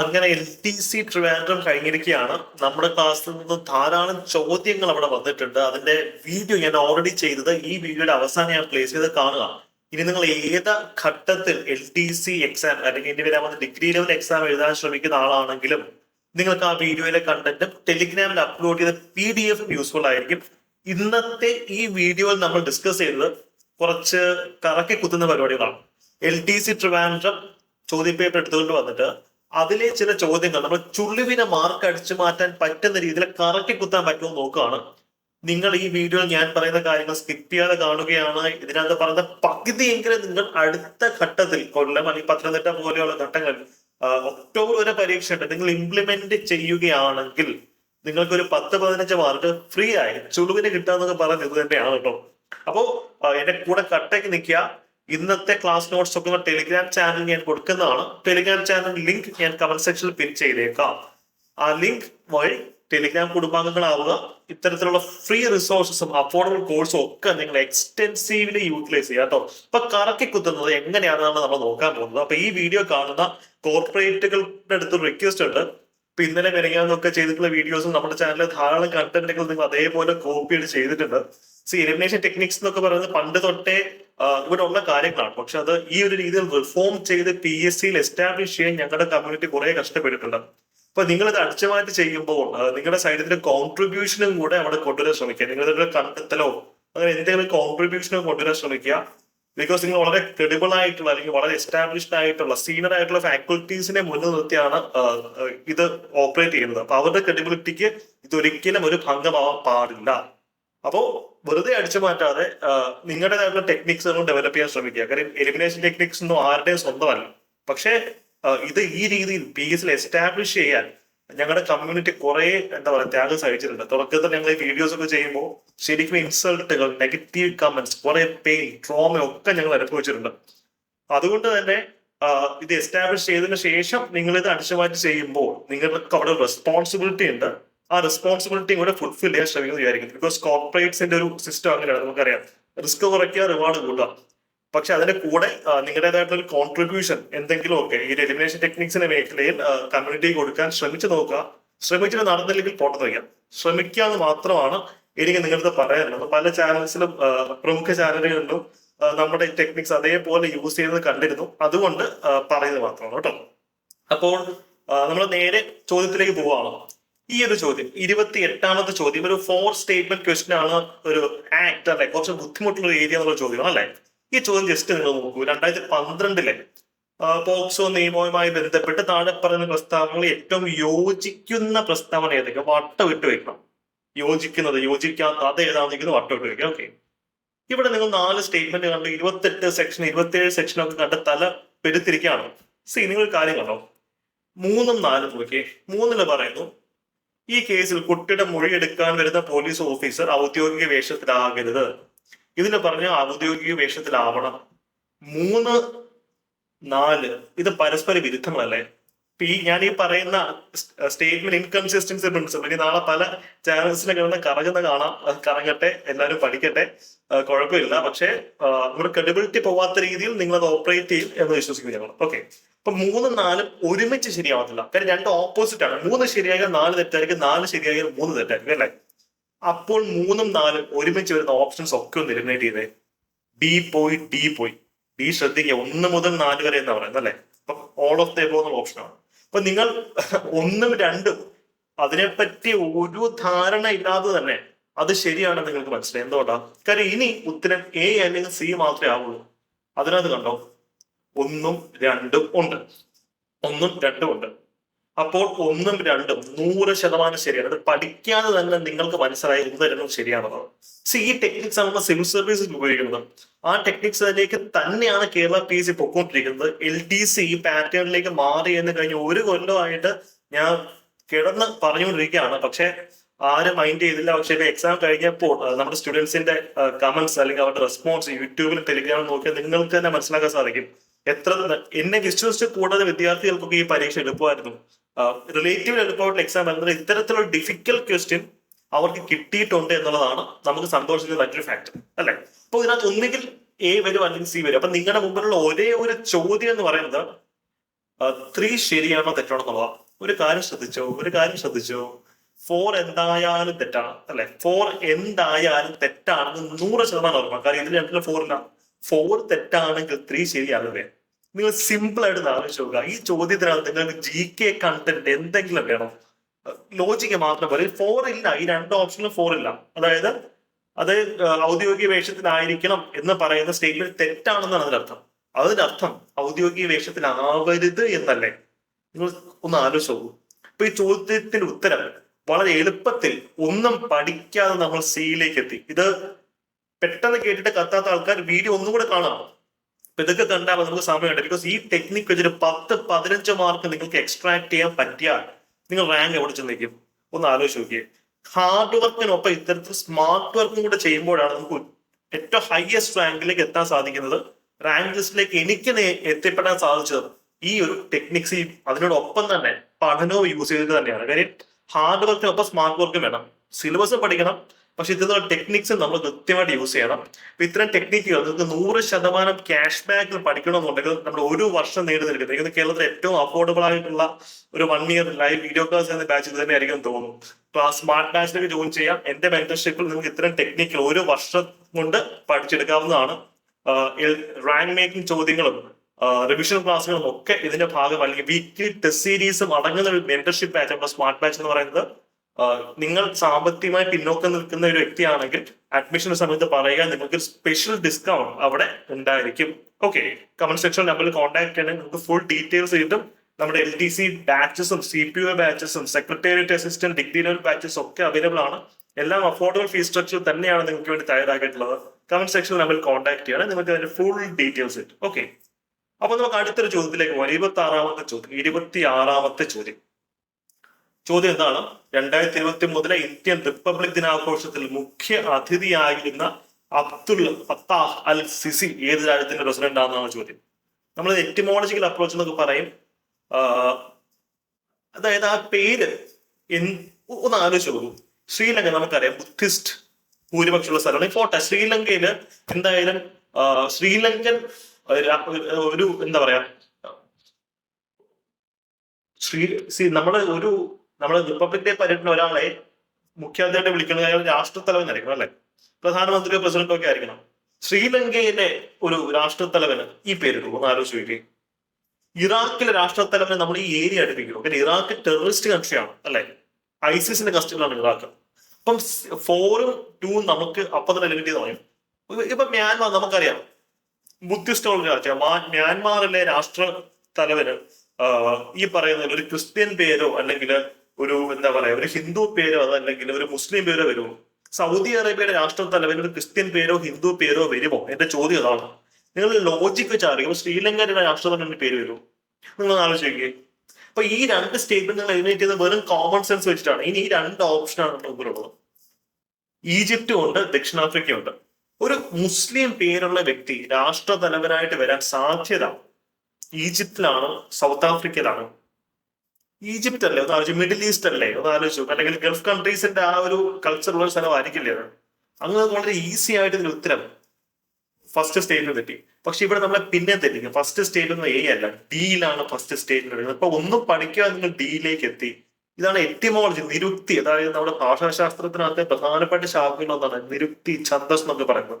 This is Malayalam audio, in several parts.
അങ്ങനെ എൽ ടി സി ട്രിവാൻഡ്രം കഴിഞ്ഞിരിക്കുകയാണ്. നമ്മുടെ ക്ലാസ്സിൽ നിന്ന് ധാരാളം ചോദ്യങ്ങൾ അവിടെ വന്നിട്ടുണ്ട്. അതിന്റെ വീഡിയോ ഞാൻ ഓൾറെഡി ചെയ്തത്. ഈ വീഡിയോയുടെ അവസാനം ഞാൻ പ്ലേസ് ചെയ്ത് കാണുക. ഇനി നിങ്ങൾ ഏത് ഘട്ടത്തിൽ എൽ ടി സി എക്സാം അല്ലെങ്കിൽ ഇനി വരാൻ വന്ന ഡിഗ്രി ലെവൽ എക്സാം എഴുതാൻ ശ്രമിക്കുന്ന ആളാണെങ്കിലും നിങ്ങൾക്ക് ആ വീഡിയോയിലെ കണ്ടന്റും ടെലിഗ്രാമിൽ അപ്ലോഡ് ചെയ്ത പി ഡി എഫും യൂസ്ഫുൾ ആയിരിക്കും. ഇന്നത്തെ ഈ വീഡിയോയിൽ നമ്മൾ ഡിസ്കസ് ചെയ്തത് കുറച്ച് കറക്കി കുത്തുന്ന പരിപാടികളാണ്. എൽ ടി സി ട്രിവാൻഡ്രം ചോദ്യപേപ്പർ എടുത്തുകൊണ്ട് വന്നിട്ട് അതിലെ ചില ചോദ്യങ്ങൾ നമ്മൾ ചുള്ളുവിനെ മാർക്ക് അടിച്ചു മാറ്റാൻ പറ്റുന്ന രീതിയിൽ കറക്കി കുത്താൻ പറ്റുമോ നോക്കുകയാണ്. നിങ്ങൾ ഈ വീഡിയോയിൽ ഞാൻ പറയുന്ന കാര്യങ്ങൾ സ്കിപ്പ് ചെയ്യാതെ കാണുകയാണ്. ഇതിനകത്ത് പറയുന്ന പകുതിയെങ്കിലും നിങ്ങൾ അടുത്ത ഘട്ടത്തിൽ കൊല്ലം അല്ലെങ്കിൽ പത്തനംതിട്ട പോലെയുള്ള ഘട്ടങ്ങൾ ഒക്ടോബർ വരെ പരീക്ഷ ഉണ്ട്. നിങ്ങൾ ഇംപ്ലിമെന്റ് ചെയ്യുകയാണെങ്കിൽ നിങ്ങൾക്ക് ഒരു പത്ത് പതിനഞ്ച് മാർക്ക് ഫ്രീ ആയി. ചുളുവിന് കിട്ടാന്നൊക്കെ പറയുന്നത് ഇത് തന്നെയാണ് കേട്ടോ. അപ്പോ എന്റെ കൂടെ കട്ടയ്ക്ക് നിൽക്കുക. ഇന്നത്തെ ക്ലാസ് നോട്ട്സ് ഒക്കെ ടെലിഗ്രാം ചാനൽ ഞാൻ കൊടുക്കുന്നതാണ്. ടെലിഗ്രാം ചാനൽ ലിങ്ക് ഞാൻ കമന്റ് സെക്ഷനിൽ പിൻ ചെയ്തേക്കാം. ആ ലിങ്ക് വഴി ടെലിഗ്രാം കുടുംബാംഗങ്ങളാവുക. ഇത്തരത്തിലുള്ള ഫ്രീ റിസോഴ്സസും അഫോർഡബിൾ കോഴ്സും ഒക്കെ നിങ്ങൾ എക്സ്റ്റെൻസീവ്ലി യൂട്ടിലൈസ് ചെയ്യുക കേട്ടോ അപ്പൊ കറക്കി കുത്തുന്നത് എങ്ങനെയാണെന്നാണ് നമ്മൾ നോക്കാൻ പോകുന്നത്. അപ്പൊ ഈ വീഡിയോ കാണുന്ന കോർപ്പറേറ്റുകളുടെ അടുത്ത് റിക്വസ്റ്റ് ഉണ്ട്. ഇപ്പൊ ഇന്നലെ മെനങ്ങാന്നൊക്കെ ചെയ്തിട്ടുള്ള വീഡിയോസും നമ്മുടെ ചാനലിൽ ധാരാളം കണ്ടന്റുകൾ നിങ്ങൾ അതേപോലെ കോപ്പി ചെയ്ത് ചെയ്തിട്ടുണ്ട്. സി എലിമിനേഷൻ ടെക്നിക്സ് എന്നൊക്കെ പറയുന്നത് പണ്ട് തൊട്ടേ ആ, ഇവിടെ ഉള്ള കാര്യങ്ങളാണ്. പക്ഷെ അത് ഈ ഒരു രീതിയിൽ റിഫോം ചെയ്ത് പി എസ് സിയിൽ എസ്റ്റാബ്ലിഷ് ചെയ്യാൻ ഞങ്ങളുടെ കമ്മ്യൂണിറ്റി കുറെ കഷ്ടപ്പെട്ടിട്ടുണ്ട്. അപ്പൊ നിങ്ങൾ ഇത് അടിച്ചമാറ്റി ചെയ്യുമ്പോൾ നിങ്ങളുടെ സൈഡിന്റെ കോൺട്രിബ്യൂഷനും കൂടെ അവിടെ കൊണ്ടുവരാൻ ശ്രമിക്കുക. നിങ്ങളുടെ കണ്ടെത്തലോ അങ്ങനെ എന്തെങ്കിലും കോൺട്രിബ്യൂഷനും കൊണ്ടുവരാൻ ശ്രമിക്കുക. ബിക്കോസ് നിങ്ങൾ വളരെ ക്രെഡിബിൾ ആയിട്ടുള്ള അല്ലെങ്കിൽ വളരെ എസ്റ്റാബ്ലിഷ്ഡ് ആയിട്ടുള്ള സീനിയർ ആയിട്ടുള്ള ഫാക്കൽറ്റീസിനെ മുന്നിൽ നിർത്തിയാണ് ഇത് ഓപ്പറേറ്റ് ചെയ്യുന്നത്. അപ്പൊ അവരുടെ ക്രെഡിബിലിറ്റിക്ക് ഇത് ഒരിക്കലും ഒരു ഭംഗമാവാൻ പാടില്ല. അപ്പോ വെറുതെ അടിച്ചു മാറ്റാതെ നിങ്ങളുടേതായിട്ടുള്ള ടെക്നിക്സ് ഡെവലപ്പ് ചെയ്യാൻ ശ്രമിക്കുക. കാര്യം എലിമിനേഷൻ ടെക്നിക്സ് ഒന്നും ആരുടെയും സ്വന്തമല്ല. പക്ഷേ ഇത് ഈ രീതിയിൽ പി എസിൽ എസ്റ്റാബ്ലിഷ് ചെയ്യാൻ ഞങ്ങളുടെ കമ്മ്യൂണിറ്റി കുറെ എന്താ പറയുക ത്യാഗം സഹിച്ചിട്ടുണ്ട്. തുടക്കത്തിൽ ഞങ്ങൾ ഈ വീഡിയോസ് ഒക്കെ ചെയ്യുമ്പോൾ ശരിക്കും ഇൻസൾട്ടുകൾ നെഗറ്റീവ് കമന്റ്സ് കുറെ പെയിൻ ട്രോമ ഒക്കെ ഞങ്ങൾ അനുഭവിച്ചിട്ടുണ്ട്. അതുകൊണ്ട് തന്നെ ഇത് എസ്റ്റാബ്ലിഷ് ചെയ്തതിനു ശേഷം നിങ്ങൾ ഇത് അടിച്ചുമാറ്റി ചെയ്യുമ്പോൾ നിങ്ങൾക്ക് അവിടെ റെസ്പോൺസിബിലിറ്റി ഉണ്ട്. ആ റെസ്പോൺസിബിലിറ്റി കൂടെ ഫുൾഫിൽ ചെയ്യാൻ ശ്രമിക്കുന്നത് വിചാരിക്കുന്നു. ബിക്കോസ് കോർപ്പറേറ്റ്സിന്റെ ഒരു സിസ്റ്റം അങ്ങനെയാണ് നമുക്കറിയാം. റിസ്ക് കുറയ്ക്കുക റിവാർഡ് കൂട്ടുക പക്ഷെ അതിന്റെ കൂടെ നിങ്ങളുടേതായിട്ടുള്ള ഒരു കോൺട്രിബ്യൂഷൻ എന്തെങ്കിലും ഒക്കെ ഈ എലിമിനേഷൻ ടെക്നിക്സിന്റെ മേഖലയിൽ കമ്മ്യൂണിറ്റി കൊടുക്കാൻ ശ്രമിച്ചു നോക്കുക. ശ്രമിച്ചിട്ട് നടന്നില്ലെങ്കിൽ പോട്ടെന്ന് വയ്ക്കാം ശ്രമിക്കുക എന്ന് മാത്രമാണ് എനിക്ക് നിങ്ങളുടെ പറയാനുള്ളത്. പല ചാനൽസിലും പ്രമുഖ ചാനലുകളിലും നമ്മുടെ ടെക്നിക്സ് അതേപോലെ യൂസ് ചെയ്യുന്നത് കണ്ടിരുന്നു. അതുകൊണ്ട് പറയുന്നത് മാത്രമാണ് കേട്ടോ. അപ്പോൾ നമ്മൾ നേരെ ചോദ്യത്തിലേക്ക് പോവാണ്. ഈ ഒരു ചോദ്യം ഇരുപത്തി എട്ടാമത്തെ ചോദ്യം ഒരു ഫോർ സ്റ്റേറ്റ്മെന്റ് ക്വസ്റ്റ്യൻ ആണ് ഒരു ആക്ട് അല്ലെ? കുറച്ച് ബുദ്ധിമുട്ടുള്ള ഏരിയ എന്നുള്ള ചോദ്യമാണ് അല്ലെ? ഈ ചോദ്യം ജസ്റ്റ് നിങ്ങൾ നോക്കൂ. രണ്ടായിരത്തി പന്ത്രണ്ടിലെ പോക്സോ നിയമവുമായി ബന്ധപ്പെട്ട് താഴെ പറയുന്ന പ്രസ്താവനകൾ ഏറ്റവും യോജിക്കുന്ന പ്രസ്താവന ഏതൊക്കെ? വട്ടം ഇട്ട് വെക്കണം. യോജിക്കുന്നത് യോജിക്കാത്ത അത് ഏതാണെങ്കിലും വട്ടം ഇട്ട് വെക്കുക ഓക്കെ ഇവിടെ നിങ്ങൾ നാല് സ്റ്റേറ്റ്മെന്റ് കണ്ട് ഇരുപത്തെട്ട് സെക്ഷൻ ഇരുപത്തിയേഴ് സെക്ഷൻ ഒക്കെ കണ്ട് തല പെരുത്തിരിക്കുകയാണ് സി നിങ്ങൾ കാര്യം കണ്ടോ? മൂന്നും നാലും നോക്കിയേ മൂന്നിൽ പറയുന്നു ഈ കേസിൽ കുട്ടിയുടെ മൊഴിയെടുക്കാൻ വരുന്ന പോലീസ് ഓഫീസർ ഔദ്യോഗിക വേഷത്തിലാകരുത്. ഇതിന് പറഞ്ഞ ഔദ്യോഗിക വേഷത്തിലാവണം. മൂന്ന് നാല് ഇത് പരസ്പര വിരുദ്ധങ്ങളല്ലേ? ഈ ഞാൻ ഈ പറയുന്ന സ്റ്റേറ്റ്മെന്റ് ഇൻകൺസിസ്റ്റൻസി പ്രിൻസിപ്പിൾ ഇനി നാളെ പല ചാനൽസിനെ കിടന്ന് കറങ്ങുന്ന കാണാം. കറങ്ങട്ടെ എല്ലാവരും പഠിക്കട്ടെ. കുഴപ്പമില്ല. പക്ഷേ നമ്മുടെ ക്രെഡിബിലിറ്റി പോവാത്ത രീതിയിൽ നിങ്ങൾ ഓപ്പറേറ്റ് ചെയ്യും എന്ന് വിശ്വസിക്കുന്നു ഞങ്ങൾ ഓക്കെ. അപ്പൊ മൂന്നും നാലും ഒരുമിച്ച് ശരിയാവത്തില്ല. കാര്യം രണ്ട് ഓപ്പോസിറ്റ് ആണ്. മൂന്ന് ശരിയായാൽ നാല് തെറ്റായിരിക്കും. നാല് ശരിയായാൽ മൂന്ന് തെറ്റായിരിക്കും അല്ലേ? അപ്പോൾ മൂന്നും നാലും ഒരുമിച്ച് വരുന്ന ഓപ്ഷൻസ് ഒക്കെ ഒന്ന് എലിമിനേറ്റ് ചെയ്തേ. ബി പോയി ഡി പോയി. ഡി ശ്രദ്ധിക്കുക. ഒന്ന് മുതൽ നാല് വരെ എന്ന് പറയുന്നത് അല്ലേ? അപ്പൊ ഓൾ ഓഫ് ദ എബോ എന്നുള്ള ഓപ്ഷനാണ് അപ്പൊ നിങ്ങൾ ഒന്നും രണ്ടും അതിനെപ്പറ്റി ഒരു ധാരണ ഇല്ലാതെ തന്നെ അത് ശരിയാണെന്ന് നിങ്ങൾക്ക് മനസ്സിലായി. എന്തുകൊണ്ടാ? കാര്യം ഇനി ഉത്തരം എ അല്ലെങ്കിൽ സി മാത്രമേ ആവുള്ളൂ. അതിനകത്ത് കണ്ടോ? ഒന്നും രണ്ടും ഉണ്ട്. ഒന്നും രണ്ടും ഉണ്ട്. അപ്പോൾ ഒന്നും രണ്ടും നൂറ് ശതമാനം ശരിയാണ്. അത് പഠിക്കാതെ തന്നെ നിങ്ങൾക്ക് മനസ്സിലായി ഒന്ന് രണ്ടും ശരിയാണെന്നത് സി ഈ ടെക്നിക്സ് ആണ് നമ്മൾ സിവിൽ സർവീസിൽ ഉപയോഗിക്കുന്നത്. ആ ടെക്നിക്സിലേക്ക് തന്നെയാണ് കേരള പി എസ് സി പൊക്കോണ്ടിരിക്കുന്നത്. എൽ ടി സി പാറ്റേണിലേക്ക് മാറി എന്ന് കഴിഞ്ഞ ഒരു കൊല്ലമായിട്ട് ഞാൻ കിടന്ന് പറഞ്ഞുകൊണ്ടിരിക്കുകയാണ്. പക്ഷെ ആരും മൈൻഡ് ചെയ്തില്ല. പക്ഷെ ഇപ്പൊ എക്സാം കഴിഞ്ഞപ്പോൾ നമ്മുടെ സ്റ്റുഡൻസിന്റെ കമന്റ്സ് അല്ലെങ്കിൽ അവരുടെ റെസ്പോൺസ് യൂട്യൂബിലും ടെലിഗ്രാമിലും നോക്കിയാൽ നിങ്ങൾക്ക് തന്നെ മനസ്സിലാക്കാൻ സാധിക്കും. എത്ര എന്നെ വിശ്വസിച്ച് കൂടുതൽ വിദ്യാർത്ഥികൾക്കൊക്കെ ഈ പരീക്ഷ എളുപ്പമായിരുന്നു. റിലേറ്റീവ് എളുപ്പമായിട്ടുള്ള എക്സാം എന്നത് ഇത്തരത്തിലുള്ള ഡിഫിക്കൽട്ട് ക്വസ്റ്റ്യൻ അവർക്ക് കിട്ടിയിട്ടുണ്ട് എന്നുള്ളതാണ് നമുക്ക് സന്തോഷിക്കുന്ന മറ്റൊരു ഫാക്ടർ അല്ലെ? അപ്പൊ ഇതിനകത്ത് ഒന്നുകിൽ എ വരും അല്ലെങ്കിൽ സി വരും. അപ്പൊ നിങ്ങളുടെ മുമ്പിലുള്ള ഒരേ ഒരു ചോദ്യം എന്ന് പറയുന്നത് ത്രീ ശരിയാണോ തെറ്റാണോ എന്നുള്ളതാണ് ഒരു കാര്യം ശ്രദ്ധിച്ചോ? ഒരു കാര്യം ശ്രദ്ധിച്ചോ? ഫോർ എന്തായാലും തെറ്റാണ്. അല്ലെ? ഫോർ എന്തായാലും തെറ്റാണെന്ന് നൂറ് ശതമാനം ഉറപ്പാണ്. കാരണം ഇതിൽ രണ്ടിലും ഫോറിലാണ് ഫോർ തെറ്റാണെങ്കിൽ ത്രീ ശരിയാകവേ നിങ്ങൾ സിമ്പിൾ ആയിട്ട് ആലോചിച്ച് നോക്കുക. ഈ ചോദ്യത്തിനകത്ത് നിങ്ങൾക്ക് ജി കെ കണ്ടന്റ് എന്തെങ്കിലും വേണം. ലോജിക്ക് മാത്രം പോലെ. ഫോർ ഇല്ല. ഈ രണ്ട് ഓപ്ഷനിലും ഫോർ ഇല്ല. അതായത് അത് ഔദ്യോഗിക വേഷത്തിലായിരിക്കണം എന്ന് പറയുന്ന സ്റ്റേറ്റ്മെന്റ് തെറ്റാണെന്നാണ് അതിനർത്ഥം അതിനർത്ഥം ഔദ്യോഗിക വേഷത്തിലാവരുത് എന്നല്ലേ? നിങ്ങൾ ഒന്ന് ആലോചിച്ച് നോക്കൂ. അപ്പൊ ഈ ചോദ്യത്തിന്റെ ഉത്തരം വളരെ എളുപ്പത്തിൽ ഒന്നും പഠിക്കാതെ നമ്മൾ സിയിലേക്ക് എത്തി. ഇത് പെട്ടെന്ന് കേട്ടിട്ട് കത്താത്ത ആൾക്കാർ വീഡിയോ ഒന്നും കൂടെ കാണാം. അപ്പൊ ഇതൊക്കെ കണ്ടാൽ നമുക്ക് സമയമുണ്ട് ബിക്കോസ് ഈ ടെക്നിക്ക് വെച്ചിട്ട് പത്ത് പതിനഞ്ച് മാർക്ക് നിങ്ങൾക്ക് എക്സ്ട്രാക്ട് ചെയ്യാൻ പറ്റിയാൽ നിങ്ങൾ റാങ്ക് എവിടെ ചെന്നിരിക്കും ഒന്ന് ആലോചിച്ച് നോക്കിയേ. ഹാർഡ് വർക്കിനൊപ്പം ഇത്തരത്തിൽ സ്മാർട്ട് വർക്കും കൂടെ ചെയ്യുമ്പോഴാണ് നമുക്ക് ഏറ്റവും ഹയസ്റ്റ് റാങ്കിലേക്ക് എത്താൻ സാധിക്കുന്നത്. റാങ്ക് ലിസ്റ്റിലേക്ക് എനിക്ക് എത്തിപ്പെടാൻ സാധിച്ചത് ഈ ഒരു ടെക്നിക്സ് അതിനോടൊപ്പം തന്നെ പഠനവും യൂസ് ചെയ്തിട്ട് തന്നെയാണ്. കാര്യം ഹാർഡ് വർക്കിനൊപ്പം സ്മാർട്ട് വർക്കും വേണം. സിലബസ് പഠിക്കണം. പക്ഷെ ഇതിനുള്ള ടെക്നിക്സ് നമ്മൾ കൃത്യമായിട്ട് യൂസ് ചെയ്യണം. അപ്പൊ ഇത്തരം ടെക്നിക്കുകൾ നിങ്ങൾക്ക് നൂറ് ശതമാനം ക്യാഷ് ബാക്കിൽ പഠിക്കണമെന്നുണ്ടെങ്കിൽ നമ്മൾ ഒരു വർഷം നേടി നിൽക്കുന്നത് കേരളത്തിൽ ഏറ്റവും അഫോർഡബിൾ ആയിട്ടുള്ള ഒരു one year live video class എന്ന ബാച്ച് ഇത് തന്നെ ആയിരിക്കും തോന്നുന്നു. ക്ലാസ് സ്മാർട്ട് ബാച്ചിലേക്ക് ജോയിൻ ചെയ്യാം. എന്റെ മെന്റർഷിപ്പിൽ നിങ്ങൾക്ക് ഇത്തരം ടെക്നിക്കുകൾ ഒരു വർഷം കൊണ്ട് പഠിച്ചെടുക്കാവുന്നതാണ്. റാങ്ക് മേക്കിംഗ് ചോദ്യങ്ങളും റിവിഷൻ ക്ലാസ്സുകളും ഒക്കെ ഇതിന്റെ ഭാഗം അല്ലെങ്കിൽ വീക്ക്ലി ടെസ്റ്റ് സീരീസും അടങ്ങുന്ന ഒരു മെന്റർഷിപ്പ് ബാച്ച് നമ്മുടെ സ്മാർട്ട് ബാച്ച് എന്ന് പറയുന്നത്. നിങ്ങൾ സാമ്പത്തികമായി പിന്നോക്കം നിൽക്കുന്ന ഒരു വ്യക്തിയാണെങ്കിൽ അഡ്മിഷൻ സമയത്ത് പറയുക നിങ്ങൾക്ക് സ്പെഷ്യൽ ഡിസ്കൗണ്ട് അവിടെ ഉണ്ടായിരിക്കും. ഓക്കെ കമന്റ് സെക്ഷൻ നമ്പറിൽ കോൺടാക്ട് ചെയ്യണം. നിങ്ങൾക്ക് ഫുൾ ഡീറ്റെയിൽസ് കിട്ടും. നമ്മുടെ എൽ ഡി സി ബാച്ചസും സി പി ഒ ബാച്ചസും സെക്രട്ടേറിയറ്റ് അസിസ്റ്റന്റ് ഡിഗ്രി ലെവൽ ബാച്ചസും ഒക്കെ അവൈലബിൾ ആണ്. എല്ലാം അഫോർഡബിൾ ഫീസ് സ്ട്രക്ചർ തന്നെയാണ് നിങ്ങൾക്ക് വേണ്ടി തയ്യാറാക്കിയിട്ടുള്ളത്. കമന്റ് സെക്ഷൻ നമ്മൾ കോൺടാക്ട് ചെയ്യണം. നിങ്ങൾക്ക് അതിന്റെ ഫുൾ ഡീറ്റെയിൽസ് കിട്ടും. ഓക്കെ അപ്പൊ നമുക്ക് അടുത്തൊരു ചോദ്യത്തിലേക്ക് പോകാം. ഇരുപത്തി ആറാമത്തെ ചോദ്യം ഇരുപത്തി ആറാമത്തെ ചോദ്യം. ചോദ്യം എന്താണ്? രണ്ടായിരത്തി ഇരുപത്തി മൂന്നിലെ ഇന്ത്യൻ റിപ്പബ്ലിക് ദിനാഘോഷത്തിൽ മുഖ്യ അതിഥിയായിരുന്ന അബ്ദുൾ ഫത്താഹ് അൽ സിസി ഏത് രാജ്യത്തിന്റെ പ്രസിഡന്റ് ആണെന്നാണ് ചോദ്യം. നമ്മൾ എറ്റിമോളജിക്കൽ അപ്രോച്ച് എന്നൊക്കെ പറയും. അതായത് ആ പേര് ഒന്ന് ആലോചിച്ച് നോക്കൂ. ശ്രീലങ്ക നമുക്കറിയാം. ബുദ്ധിസ്റ്റ് ഭൂരിപക്ഷമുള്ള സ്ഥലമാണ്. പോട്ടെ ശ്രീലങ്കയിൽ എന്തായാലും ശ്രീലങ്കൻ ഒരു എന്താ പറയാ ശ്രീ സി നമ്മൾ ഒരു നമ്മൾ റിപ്പബ്ലിക് ഡേ പരേഡിന് ഒരാളെ മുഖ്യാതിഥിയായിട്ട് വിളിക്കുന്നത് അയാൾ രാഷ്ട്രത്തലവനായിരിക്കണം അല്ലെ? പ്രധാനമന്ത്രിയോ പ്രസിഡന്റോ ഒക്കെ ആയിരിക്കണം. ശ്രീലങ്കയിലെ ഒരു രാഷ്ട്രത്തലവന് ഈ പേരിട്ടു ഒന്ന് ഇറാഖിലെ രാഷ്ട്രത്തലവനെ നമ്മൾ ഈ ഏരിയ അടുപ്പിക്കുന്നു. പിന്നെ ഇറാഖ് ടെററിസ്റ്റ് കൺട്രിയാണ് അല്ലെ? ഐസിസിന്റെ കസ്റ്റഡിയിലാണ് ഇറാഖ്. അപ്പം ഫോറും ടൂവും നമുക്ക് അപ്പൊ തന്നെ ലിമിറ്റ് ചെയ്ത് പറയും ഇപ്പൊ മ്യാൻമാർ നമുക്കറിയാം. ബുദ്ധിസ്റ്റ് രാജ്യം. മ്യാൻമാറിലെ രാഷ്ട്ര തലവന് ഈ പറയുന്ന ഒരു ക്രിസ്ത്യൻ പേരോ അല്ലെങ്കിൽ ഒരു എന്താ പറയാ ഒരു ഹിന്ദു പേരോ അതല്ലെങ്കിൽ ഒരു മുസ്ലിം പേരോ വരുമോ? സൗദി അറേബ്യയുടെ രാഷ്ട്ര തലവന് ഒരു ക്രിസ്ത്യൻ പേരോ ഹിന്ദു പേരോ വരുമോ? എന്റെ ചോദ്യം അതാണ്. നിങ്ങൾ ലോജിക് വെച്ച് അറിയുമ്പോൾ ശ്രീലങ്കയുടെ രാഷ്ട്രതലവന്റെ പേര് വരുമോ നിങ്ങൾ ആലോചിക്കുക അപ്പൊ ഈ രണ്ട് സ്റ്റേറ്റ്മെന്റുകൾ എലിമിനേറ്റ് ചെയ്ത് വെറും കോമൺ സെൻസ് വെച്ചിട്ടാണ്. ഇനി ഈ രണ്ട് ഓപ്ഷനാണ് മുമ്പിലുള്ളത്. ഈജിപ്തും ഉണ്ട് ദക്ഷിണാഫ്രിക്കയും ഉണ്ട്. ഒരു മുസ്ലിം പേരുള്ള വ്യക്തി രാഷ്ട്ര തലവനായിട്ട് വരാൻ സാധ്യത ഈജിപ്തിലാണോ സൗത്ത് ആഫ്രിക്കയിലാണോ. ഈജിപ്ത് അല്ലേ? ഒന്ന് ആലോചിച്ചു മിഡിൽ ഈസ്റ്റ് അല്ലേ? ഒന്ന് ആലോചിച്ചു. അല്ലെങ്കിൽ ഗൾഫ് കൺട്രീസിന്റെ ആ ഒരു കൾച്ചർ ഉള്ള സ്ഥലമായിരിക്കില്ലേ അത്? അങ്ങനെ വളരെ ഈസി ആയിട്ട് ഇതിന് ഉത്തരം. ഫസ്റ്റ് സ്റ്റേറ്റിൽ തെറ്റി. പക്ഷെ ഇവിടെ നമ്മളെ പിന്നെ തെറ്റിക്കും. ഫസ്റ്റ് സ്റ്റേജിൽ ഒന്നും എ അല്ല. ഡിയിലാണ് ഫസ്റ്റ് സ്റ്റേജിൽ വരുന്നത് അപ്പൊ ഒന്നും പഠിക്കാതെ നിങ്ങൾ ഡിയിലേക്ക് എത്തി. ഇതാണ് എറ്റിമോളജി നിരുക്തി. അതായത് നമ്മുടെ ഭാഷാശാസ്ത്രത്തിനകത്തെ പ്രധാനപ്പെട്ട ശാഖകളൊന്നാണ് നിരുക്തി ഛന്ദസ് എന്നൊക്കെ പറയുന്നത്.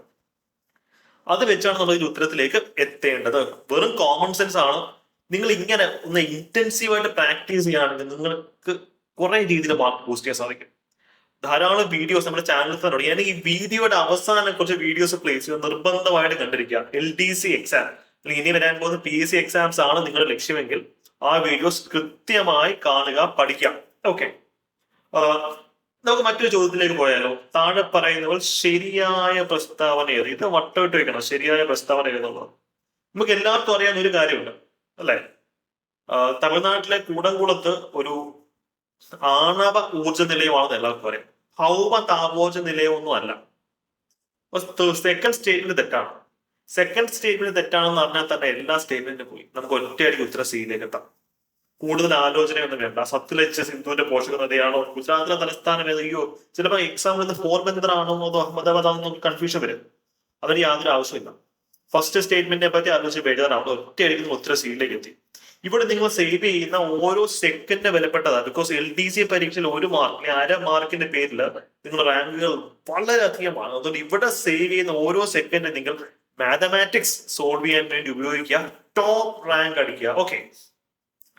അത് വെച്ചാണ് നമ്മൾ ഇതിന്റെ ഉത്തരത്തിലേക്ക് എത്തേണ്ടത്. വെറും കോമൺ സെൻസ് ആണ്. നിങ്ങൾ ഇങ്ങനെ ഒന്ന് ഇന്റൻസീവ് ആയിട്ട് പ്രാക്ടീസ് ചെയ്യുകയാണെങ്കിൽ നിങ്ങൾക്ക് കുറെ രീതിയിൽ മാർക്ക് ബൂസ്റ്റ് ചെയ്യാൻ സാധിക്കും. ധാരാളം വീഡിയോസ് നമ്മുടെ ചാനലിൽ തന്നെ ഉണ്ട്. ഞാൻ ഈ വീഡിയോയുടെ അവസാനം കുറച്ച് വീഡിയോസ് പ്ലേസ് ചെയ്യുക നിർബന്ധമായിട്ട് കണ്ടിരിക്കുക. എൽ ഡി സി എക്സാം അല്ലെങ്കിൽ ഇനി വരാൻ പോകുന്ന പി എസ് സി എക്സാംസ് ആണ് നിങ്ങളുടെ ലക്ഷ്യമെങ്കിൽ ആ വീഡിയോസ് കൃത്യമായി കാണുക പഠിക്കാം ഓക്കെ നമുക്ക് മറ്റൊരു ചോദ്യത്തിലേക്ക് പോയാലോ? താഴെ പറയുന്നവർ ശരിയായ പ്രസ്താവന ഏത് ഇത് വട്ടമിട്ട് വെക്കണം. ശരിയായ പ്രസ്താവന ഏതെന്നുള്ളത് നമുക്ക് എല്ലാവർക്കും അറിയാവുന്ന ഒരു കാര്യമുണ്ട്. അല്ലെ? തമിഴ്നാട്ടിലെ കൂടംകുളത്ത് ഒരു ആണവ ഊർജ നിലയമാണെന്ന് എല്ലാവർക്കും അറിയാം. ഭൗമ താപോർജ നിലയമൊന്നും അല്ല സെക്കൻഡ് സ്റ്റേറ്റ്മെന്റ് തെറ്റാണ്. സെക്കൻഡ് സ്റ്റേറ്റ്മെന്റ് തെറ്റാണെന്ന് പറഞ്ഞാൽ തന്നെ എല്ലാ സ്റ്റേറ്റ്മെന്റും പോയി. നമുക്ക് ഒറ്റയടിക്ക് ഉത്തര സിയിലേക്ക് എത്താം. കൂടുതൽ ആലോചനയൊന്നും വേണ്ട. സത്ലജ് സിന്ധുവിന്റെ പോഷക നദിയാണോ ഗുജറാത്തിലെ തലസ്ഥാനം ഏത്? ചിലപ്പോൾ എക്സാമ്പിൾ പോർബന്ദർ ആണോ അതോ അഹമ്മദാബാദ് ആണോ കൺഫ്യൂഷൻ വരും. അതിന് യാതൊരു ആവശ്യമില്ല ഫസ്റ്റ് സ്റ്റേറ്റ്മെന്റിനെ പറ്റി ആലോചിച്ച് ബേജാറാണ് ഒറ്റയടിക്കുന്ന ഒത്തിരി സീലിലേക്ക് എത്തി. ഇവിടെ നിങ്ങൾ സേവ് ചെയ്യുന്ന ഓരോ സെക്കൻഡിന് വിലപ്പെട്ടതാണ്. ബിക്കോസ് എൽ ഡി സി പരീക്ഷയിൽ ഒരു മാർക്ക് അര മാർക്കിന്റെ പേരിൽ നിങ്ങൾ റാങ്കുകൾ വളരെയധികമാണ്. അതുകൊണ്ട് ഇവിടെ സേവ് ചെയ്യുന്ന ഓരോ സെക്കൻഡ് നിങ്ങൾ മാത്തമാറ്റിക്സ് സോൾവ് ചെയ്യാൻ വേണ്ടി ഉപയോഗിക്കുക. ടോപ്പ് റാങ്ക് അടിക്കുക. ഓക്കെ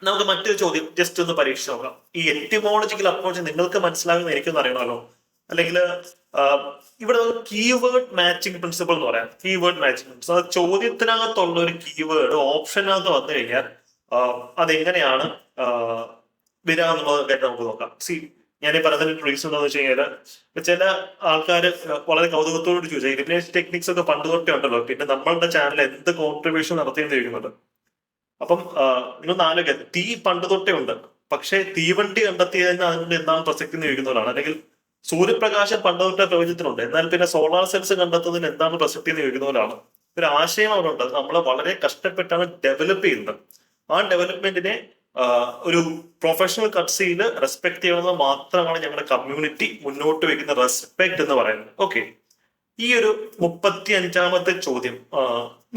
നമുക്ക് മറ്റൊരു ചോദ്യം ജസ്റ്റ് ഒന്ന് പരീക്ഷിച്ച് നോക്കാം. ഈ എറ്റിമോളജിക്കൽ അപ്രോച്ച് നിങ്ങൾക്ക് മനസ്സിലാകുന്ന എനിക്കൊന്ന് അറിയണമല്ലോ. അല്ലെങ്കിൽ ഇവിടെ കീവേഡ് മാച്ചിങ് പ്രിൻസിപ്പിൾ എന്ന് പറയാം. കീവേഡ് മാച്ചിങ് പ്രിൻസിപ്പിൾ അത് ചോദ്യത്തിനകത്തുള്ള ഒരു കീവേഡ് ഓപ്ഷനകത്ത് വന്നു കഴിഞ്ഞാൽ അതെങ്ങനെയാണ് വരിക എന്നുള്ളതൊക്കെ നമുക്ക് നോക്കാം. സി ഞാൻ ഈ പറഞ്ഞതിന്റെ റീസൺ എന്താണെന്ന് വെച്ച് കഴിഞ്ഞാൽ ചില ആൾക്കാർ വളരെ കൗതുകത്തോട് ചോദിച്ചു. ഇലിമിനേഷൻ ടെക്നിക്സ് ഒക്കെ പണ്ട് തൊട്ടേ ഉണ്ടല്ലോ. പിന്നെ നമ്മളുടെ ചാനൽ എന്ത് കോൺട്രിബ്യൂഷൻ നടത്തിയെന്ന് ചോദിക്കുന്നുണ്ട് അപ്പം നിങ്ങൾ നാലൊക്കെ തീ പണ്ട് തൊട്ടേ ഉണ്ട്. പക്ഷേ തീവണ്ടി കണ്ടെത്തിയതിന് അതിന് എന്താണ് പ്രസക്തി എന്ന് ചോദിക്കുന്നവരാണ്. അല്ലെങ്കിൽ സൂര്യപ്രകാശം പണ്ടവരുടെ പ്രവചനത്തിനുണ്ട് എന്നാൽ പിന്നെ സോളാർ സെൽസ് കണ്ടെത്തുന്നതിന് എന്താണ് പ്രസക്തി എന്ന് ചോദിക്കുന്നവരാണ് ഒരു ആശയം അവരുണ്ട്. നമ്മളെ വളരെ കഷ്ടപ്പെട്ടാണ് ഡെവലപ്പ് ചെയ്യുന്നത്. ആ ഡെവലപ്മെന്റിനെ ഒരു പ്രൊഫഷണൽ കട്ട്സിയിൽ റെസ്പെക്ട് ചെയ്യണമെന്ന് മാത്രമാണ് ഞങ്ങളുടെ കമ്മ്യൂണിറ്റി മുന്നോട്ട് വെക്കുന്ന റെസ്പെക്ട് എന്ന് പറയുന്നത്. ഓക്കെ ഈ ഒരു മുപ്പത്തി അഞ്ചാമത്തെ ചോദ്യം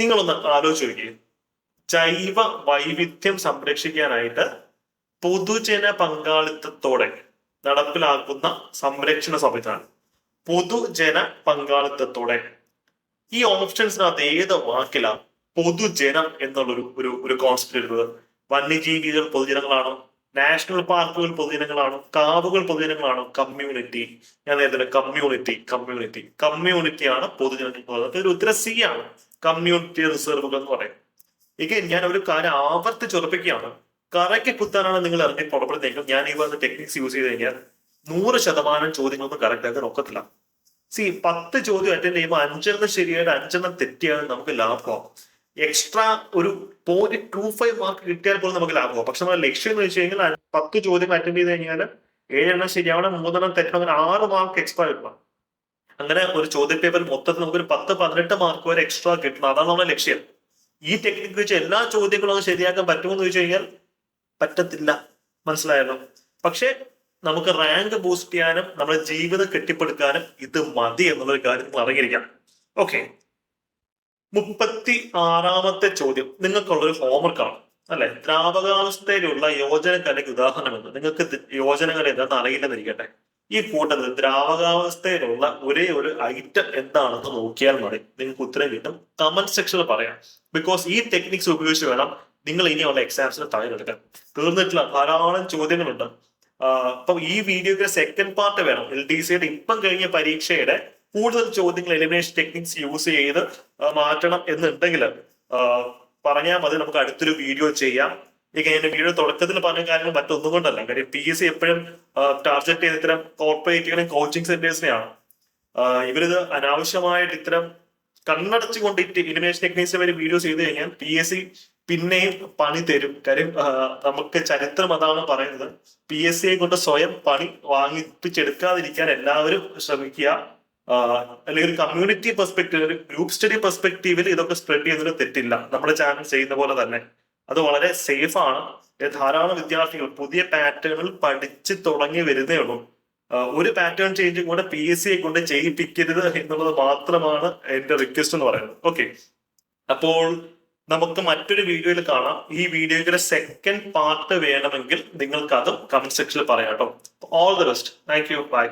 നിങ്ങളൊന്ന് ആലോചിച്ച് നോക്കിയേ. ജൈവ വൈവിധ്യം സംരക്ഷിക്കാനായിട്ട് പൊതുജന പങ്കാളിത്തത്തോടെ നടപ്പിലാക്കുന്ന സംരക്ഷണ സംവിധാനം പൊതുജന പങ്കാളിത്തത്തോടെ. ഈ ഓപ്ഷൻസിനകത്ത് ഏത് വാക്കിലാണ് പൊതുജനം എന്നുള്ളൊരു ഒരു ഒരു കോൺസെപ്റ്റ് വരുന്നത്? വന്യജീവികൾ പൊതുജനങ്ങളാണോ? നാഷണൽ പാർക്കുകൾ പൊതുജനങ്ങളാണോ? കാവുകൾ പൊതുജനങ്ങളാണോ? കമ്മ്യൂണിറ്റി ഞാൻ നേരത്തെ കമ്മ്യൂണിറ്റി കമ്മ്യൂണിറ്റി കമ്മ്യൂണിറ്റിയാണ് പൊതുജനങ്ങൾ ഒരു ഉത്തരം സി ആണ്. കമ്മ്യൂണിറ്റി റിസർവുകൾ എന്ന് പറയും. എങ്കിൽ ഞാൻ ഒരു കാര്യം ആവർത്തിച്ച് കറയ്ക്ക് കുത്താനാണ് നിങ്ങൾ ഇറങ്ങി പുറപ്പെടുന്നെങ്കിൽ ഞാൻ ഈ പറഞ്ഞ ടെക്നിക്സ് യൂസ് ചെയ്ത് കഴിഞ്ഞാൽ നൂറ് ശതമാനം ചോദ്യങ്ങളൊന്നും കറക്റ്റ് ആക്കാൻ ഒക്കത്തില്ല. സി പത്ത് ചോദ്യം അറ്റൻഡ് ചെയ്യുമ്പോൾ അഞ്ചെണ്ണം ശരിയായിട്ട് അഞ്ചെണ്ണം തെറ്റിയാണ് നമുക്ക് ലാഭമാകും എക്സ്ട്രാ ഒരു പോയിന്റ് ടു ഫൈവ് മാർക്ക് കിട്ടിയാൽ പോലും നമുക്ക് ലാഭമാകും പക്ഷെ നമ്മുടെ ലക്ഷ്യം എന്ന് വെച്ച് കഴിഞ്ഞാൽ പത്ത് ചോദ്യം അറ്റൻഡ് ചെയ്ത് കഴിഞ്ഞാൽ ഏഴെണ്ണം ശരിയാവണം മൂന്നെണ്ണം തെറ്റണം അങ്ങനെ ആറ് മാർക്ക് എക്സ്ട്രാ കിട്ടണം. അങ്ങനെ ഒരു ചോദ്യ പേപ്പർ മൊത്തത്തിൽ നമുക്ക് ഒരു പത്ത് പതിനെട്ട് മാർക്ക് വരെ എക്സ്ട്രാ കിട്ടണം. അതാണ് നമ്മുടെ ലക്ഷ്യം. ഈ ടെക്നിക്ക് വെച്ച് എല്ലാ ചോദ്യങ്ങളും ശരിയാക്കാൻ പറ്റുമെന്ന് ചോദിച്ചു കഴിഞ്ഞാൽ പറ്റത്തില്ല. മനസ്സിലായല്ലോ? പക്ഷെ നമുക്ക് റാങ്ക് ബൂസ്റ്റ് ചെയ്യാനും നമ്മുടെ ജീവിതം കെട്ടിപ്പടുക്കാനും ഇത് മതി എന്നുള്ളൊരു കാര്യം നിങ്ങൾ അറിഞ്ഞിരിക്കണം. ഓക്കെ മുപ്പത്തി ആറാമത്തെ ചോദ്യം. നിങ്ങൾക്കുള്ളൊരു ഹോംവർക്ക് ആണ്. അല്ലെ? ദ്രാവകാവസ്ഥയിലുള്ള യോജനക്കലയ്ക്ക് ഉദാഹരണം എന്ന് നിങ്ങൾക്ക് യോജനകൾ എന്താണെന്ന് അറിയില്ലെന്നിരിക്കട്ടെ. ഈ കൂട്ടത്തിൽ ദ്രാവകാവസ്ഥയിലുള്ള ഒരേ ഒരു ഐറ്റം എന്താണെന്ന് നോക്കിയാൽ മതി. നിങ്ങൾക്ക് ഉത്തരം കിട്ടും. കമന്റ് സെക്ഷനിൽ പറയാം. ബിക്കോസ് ഈ ടെക്നിക്സ് ഉപയോഗിച്ച് വേണം നിങ്ങൾ ഇനിയുള്ള എക്സാംസിന് തയ്യാറെടുക്കാം തീർന്നിട്ടില്ല ധാരാളം ചോദ്യങ്ങളുണ്ട്. അപ്പൊ ഈ വീഡിയോയുടെ സെക്കൻഡ് പാർട്ട് വേണം. എൽ ഡി സിയുടെ ഇപ്പം കഴിഞ്ഞ പരീക്ഷയുടെ കൂടുതൽ ചോദ്യങ്ങൾ എലിമിനേഷൻ ടെക്നിക്സ് യൂസ് ചെയ്ത് മാറ്റണം എന്നുണ്ടെങ്കിൽ പറഞ്ഞാൽ മതി. നമുക്ക് അടുത്തൊരു വീഡിയോ ചെയ്യാം. ഈ എന്റെ വീഡിയോ തുടക്കത്തിൽ പറഞ്ഞ കാര്യങ്ങൾ മറ്റൊന്നും കൊണ്ടല്ല. കാര്യം പി എസ് സി എപ്പോഴും ടാർഗറ്റ് ചെയ്ത് ഇത്തരം കോർപ്പറേറ്റുകളും കോച്ചിങ് സെന്റേഴ്സിനെയാണ് ഇവരിത് അനാവശ്യമായിട്ട് ഇത്തരം കണ്ണടച്ചുകൊണ്ട് ഇലിമിനേഷൻ ടെക്നീസ് വരെ വീഡിയോ ചെയ്ത് കഴിഞ്ഞാൽ പി എസ് സി പിന്നെയും പണി തരും. കാര്യം നമുക്ക് ചരിത്രം അതാണ് പറയുന്നത്. പി എസ് സിയെ കൊണ്ട് സ്വയം പണി വാങ്ങിപ്പിച്ചെടുക്കാതിരിക്കാൻ എല്ലാവരും ശ്രമിക്കുക. അല്ലെങ്കിൽ ഒരു കമ്മ്യൂണിറ്റി പെർസ്പെക്റ്റീവ് ഒരു ഗ്രൂപ്പ് സ്റ്റഡി പെർസ്പെക്റ്റീവിൽ ഇതൊക്കെ സ്പ്രെഡ് ചെയ്യുന്നതിന് തെറ്റില്ല. നമ്മുടെ ചാനൽ ചെയ്യുന്ന പോലെ തന്നെ. അത് വളരെ സേഫ് ആണ്. ധാരാളം വിദ്യാർത്ഥികൾ പുതിയ പാറ്റേണിൽ പഠിച്ചു തുടങ്ങി വരുന്നേ ഉള്ളൂ. ഒരു പാറ്റേൺ ചേഞ്ചും കൂടെ പി എസ് സിയെ കൊണ്ട് ചെയ്യിപ്പിക്കരുത് എന്നുള്ളത് മാത്രമാണ് എന്റെ റിക്വസ്റ്റ് എന്ന് പറയുന്നത്. ഓക്കെ അപ്പോൾ നമുക്ക് മറ്റൊരു വീഡിയോയിൽ കാണാം. ഈ വീഡിയോയുടെ സെക്കൻഡ് പാർട്ട് വേണമെങ്കിൽ നിങ്ങൾക്ക് അതും കമന്റ് സെക്ഷനിൽ പറയാം കേട്ടോ. All the best thank you bye